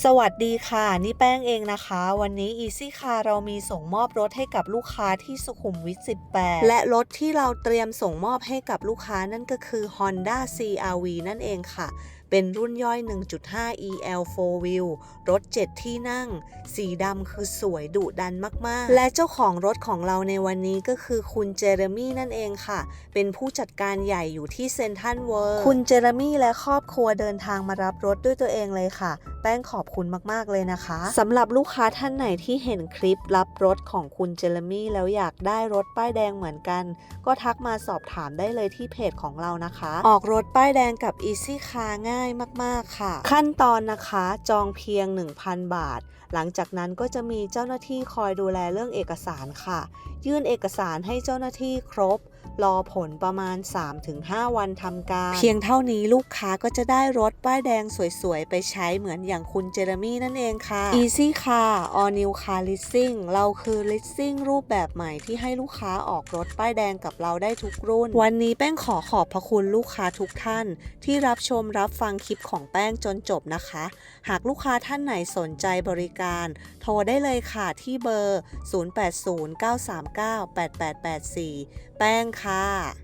สวัสดีค่ะ นี่แป้งเองนะคะ วันนี้ Easy Car เรามีส่งมอบรถให้กับลูกค้าที่สุขุมวิท 18 และรถที่เราเตรียมส่งมอบให้กับลูกค้านั่นก็คือ Honda CRV นั่นเองค่ะ เป็นรุ่นย่อย 1.5 EL 4 Wheel รถ 7 ที่นั่ง สีดำคือสวยดุดันมาก ๆ และเจ้าของรถของเราในวันนี้ก็คือคุณเจเรมี่นั่นเองค่ะ เป็นผู้จัดการใหญ่อยู่ที่เซนทันเวิร์คุณเจเรมี่และครอบครัวเดินทางมารับรถด้วยตัวเองเลยค่ะ แป้งขอบคุณมากๆเลยนะคะสำหรับลูกค้าท่านไหนที่เห็นคลิปรับรถของคุณเจเรมี่แล้วอยากได้รถป้ายแดงเหมือนกัน ก็ทักมาสอบถามได้เลยที่เพจของเรานะคะ ออกรถป้ายแดงกับ Easy Car ง่ายมากๆค่ะ ขั้นตอนนะคะจองเพียง 1,000 บาท หลังจากนั้นก็จะมีเจ้าหน้าที่คอยดูแลเรื่องเอกสารค่ะ ยื่นเอกสารให้เจ้าหน้าที่ครบ รอผลประมาณ 3-5 วันทำการ เพียงเท่านี้ลูกค้าก็จะได้รถป้ายแดงสวยๆ ไปใช้เหมือนอย่างคุณเจเรมี่นั่นเองค่ะ Easy Car All New Car Leasing เราคือ Leasing รูปแบบใหม่ที่ให้ลูกค้าออกรถป้ายแดงกับเราได้ทุกรุ่น วันนี้แป้งขอขอบพระคุณลูกค้าทุกท่าน ที่รับชมรับฟังคลิปของแป้งจนจบนะคะ หากลูกค้าท่านไหนสนใจบริการ โทรได้เลยค่ะที่เบอร์ 0809398884 แป้งค่ะ